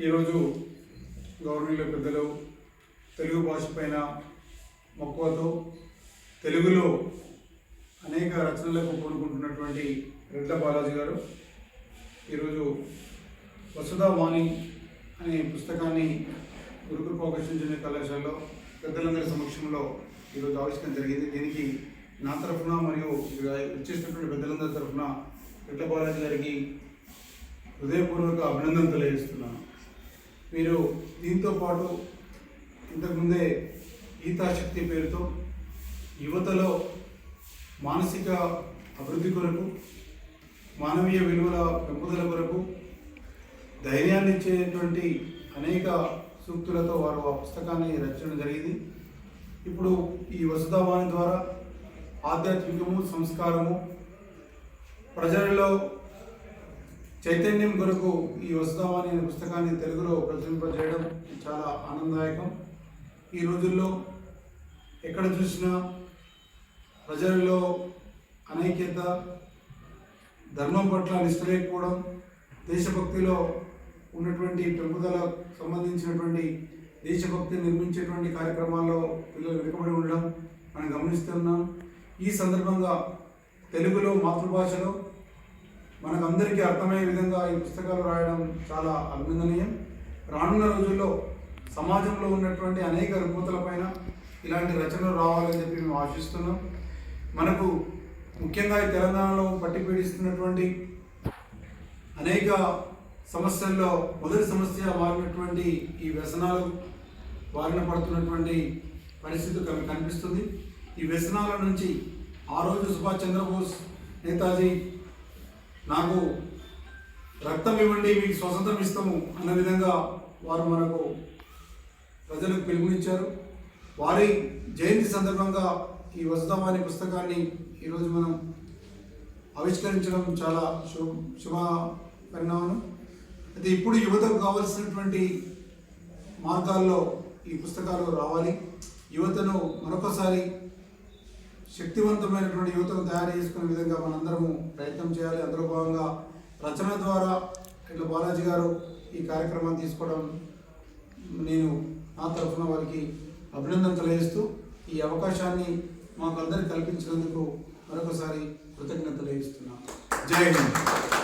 ఈరోజు గౌరవనీయుల పెద్దలు తెలుగు భాష పైన మక్కువతో తెలుగులో అనేక రచనలకు పూనుకుంటున్నటువంటి రెడ్ల బాలాజీ గారు ఈరోజు వసుధావాణి అనే పుస్తకాన్ని గురుకుల ప్రొఫెషన్ కళాశాలలో పెద్దలందరి సమక్షంలో ఈరోజు ఆవిష్కరణ జరిగింది. దీనికి నా తరఫున మరియు వచ్చేసినటువంటి పెద్దలందరి తరఫున రెడ్ల బాలాజీ గారికి హృదయపూర్వక అభినందన తెలియజేస్తున్నాను. మీరు దీంతో పాటు ఇంతకుముందే గీతాశక్తి పేరుతో యువతలో మానసిక అభివృద్ధి కొరకు మానవీయ విలువల పెంపుదల కొరకు ధైర్యాన్ని ఇచ్చేటువంటి అనేక సూక్తులతో వారు ఆ పుస్తకాన్ని రచించడం జరిగింది. ఇప్పుడు ఈ వసుధావాణి ద్వారా ఆధ్యాత్మికము సంస్కారము ప్రజలలో చైతన్యం కొరకు ఈ వస్తావా అనే పుస్తకాన్ని తెలుగులో ప్రచురింపజేయడం చాలా ఆనందదాయకం. ఈ రోజుల్లో ఎక్కడ చూసినా ప్రజలలో అనైక్యత ధర్మం పట్ల నిష్ట లేకపోవడం దేశభక్తిలో ఉన్నటువంటి పెంపుదల సంబంధించినటువంటి దేశభక్తి నిర్మించేటువంటి కార్యక్రమాల్లో పిల్లలు వెనుకబడి ఉండడం మనం గమనిస్తున్నాం ఈ సందర్భంగా తెలుగులో మాతృభాషలో మనకందరికీ అర్థమయ్యే విధంగా ఈ పుస్తకాలు రాయడం చాలా అభినందనీయం. రానున్న రోజుల్లో సమాజంలో ఉన్నటువంటి అనేక రుగ్మతలపైన ఇలాంటి రచనలు రావాలని చెప్పి మేము ఆశిస్తున్నాం. మనకు ముఖ్యంగా ఈ తెలంగాణలో పట్టి పీడిస్తున్నటువంటి అనేక సమస్యల్లో మొదటి సమస్య మారినటువంటి ఈ వ్యసనాలు బారిన పడుతున్నటువంటి పరిస్థితి కనిపిస్తుంది. ఈ వ్యసనాల నుంచి ఆ రోజు సుభాష్ చంద్రబోస్ నేతాజీ నాకు రక్తం ఇవ్వండి మీకు స్వతంత్రం ఇస్తాము అన్న విధంగా వారు మనకు ప్రజలకు పిలుపునిచ్చారు. వారి జయంతి సందర్భంగా ఈ వసుధం అనే పుస్తకాన్ని ఈరోజు మనం ఆవిష్కరించడం చాలా శుభ శుభ పరిణామం అయితే ఇప్పుడు యువతకు కావలసినటువంటి మార్గాల్లో ఈ పుస్తకాలు రావాలి. యువతను మరొకసారి శక్తివంతమైనటువంటి యువతను తయారు చేసుకునే విధంగా మనందరము ప్రయత్నం చేయాలి. అందులో భాగంగా రచన ద్వారా ఇట్లా బాలాజీ గారు ఈ కార్యక్రమాన్ని తీసుకోవడం నేను నా తరఫున వారికి అభినందన తెలియజేస్తూ ఈ అవకాశాన్ని మాకు అందరికి కల్పించినందుకు మరొకసారి కృతజ్ఞత తెలియజేస్తున్నాను. జై హింద్.